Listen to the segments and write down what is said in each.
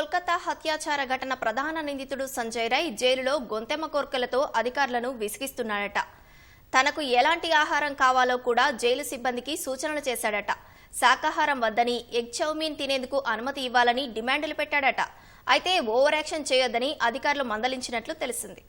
కోల్కతా హత్యాచార ఘటన ప్రధాన నిందితుడు సంజయ్ రై జైలులో గొంతెమ్మ కోర్కెలతో అధికారులను విసిగిస్తున్నాడట. తనకు ఎలాంటి ఆహారం కావాలో కూడా జైలు సిబ్బందికి సూచనలు చేశాడట. శాకాహారం వద్దని ఎగ్ చౌమీన్ తినేందుకు అనుమతి ఇవ్వాలని డిమాండ్లు పెట్టాడట. అయితే ఓవర్ యాక్షన్ చేయొద్దని అధికారులు మందలించినట్లు తెలిసింది.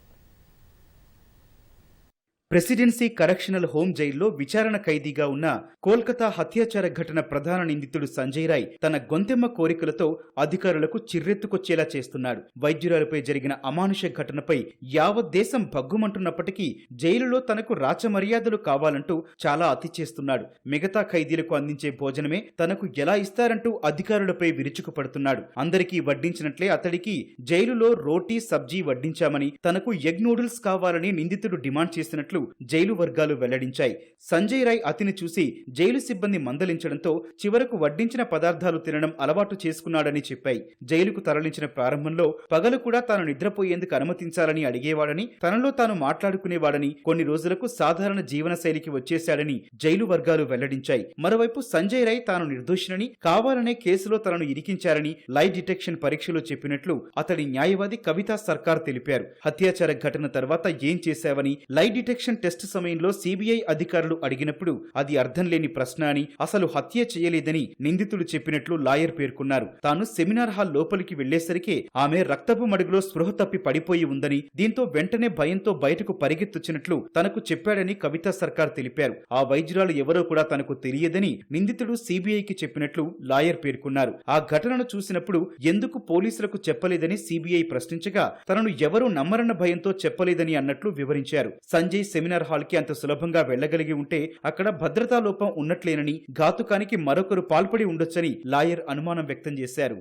ప్రెసిడెన్సీ కరెక్షనల్ హోం జైల్లో విచారణ ఖైదీగా ఉన్న కోల్కతా హత్యాచార ఘటన ప్రధాన నిందితుడు సంజయ్ రాయ్ తన గొంతెమ్మ కోరికలతో అధికారులకు చిర్రెత్తుకొచ్చేలా చేస్తున్నాడు. వైద్యురాలపై జరిగిన అమానుష ఘటనపై యావత్ దేశం భగ్గుమంటున్నప్పటికీ జైలులో తనకు రాచమర్యాదలు కావాలంటూ చాలా అతి చేస్తున్నాడు. మిగతా ఖైదీలకు అందించే భోజనమే తనకు ఎలా ఇస్తారంటూ అధికారులపై విరుచుకుపడుతున్నాడు. అందరికీ వడ్డించినట్లే అతడికి జైలులో రోటీ సబ్జీ వడ్డించామని తనకు ఎగ్ నూడిల్స్ కావాలని నిందితుడు డిమాండ్ చేసినట్లు జైలు వర్గాలు వెల్లడించాయి. సంజయ్ రాయ్ అతిని చూసి జైలు సిబ్బంది మందలించడంతో చివరకు వడ్డించిన పదార్థాలు తినడం అలవాటు చేసుకున్నాడని చెప్పాయి. జైలుకు తరలించిన ప్రారంభంలో పగలు కూడా తాను నిద్రపోయేందుకు అనుమతించాలని అడిగేవాడని తనలో తాను మాట్లాడుకునేవాడని కొన్ని రోజులకు సాధారణ జీవన శైలికి వచ్చేశాడని జైలు వర్గాలు వెల్లడించాయి. మరోవైపు సంజయ్ రాయ్ తాను నిర్దోషినని కావాలనే కేసులో తనను ఇరికించారని లై డిటెక్షన్ పరీక్షలో చెప్పినట్లు అతడి న్యాయవాది కవితా సర్కార్ తెలిపారు. హత్యాచార ఘటన తర్వాత ఏం చేశావని లై డిటెక్షన్ టెస్ట్ సమయంలో సీబీఐ అధికారులు అడిగినప్పుడు అది అర్థం లేని ప్రశ్న అని అసలు హత్య చేయలేదని నిందితులు చెప్పినట్లు లాయర్ పేర్కొన్నారు. తాను సెమినార్ హాల్ లోపలికి వెళ్ళేసరికి ఆమె రక్తపు మడుగులో స్పృహ తప్పి పడిపోయి ఉందని దీంతో వెంటనే భయంతో బయటకు పరిగెత్తుచ్చినట్లు తనకు చెప్పాడని కవితా సర్కార్ తెలిపారు. ఆ వైద్యురాలు ఎవరో కూడా తనకు తెలియదని నిందితుడు సిబిఐకి చెప్పినట్లు లాయర్ పేర్కొన్నారు. ఆ ఘటనను చూసినప్పుడు ఎందుకు పోలీసులకు చెప్పలేదని సిబిఐ ప్రశ్నించగా తనను ఎవరూ నమ్మరన్న భయంతో చెప్పలేదని అన్నట్లు వివరించారు. సంజయ్ సెమినార్ హాల్కి అంత సులభంగా వెళ్ళగలిగి ఉంటే అక్కడ భద్రతా లోపం ఉన్నట్లేనని ఘాతుకానికి మరొకరు పాల్పడి ఉండొచ్చని లాయర్ అనుమానం వ్యక్తం చేశారు.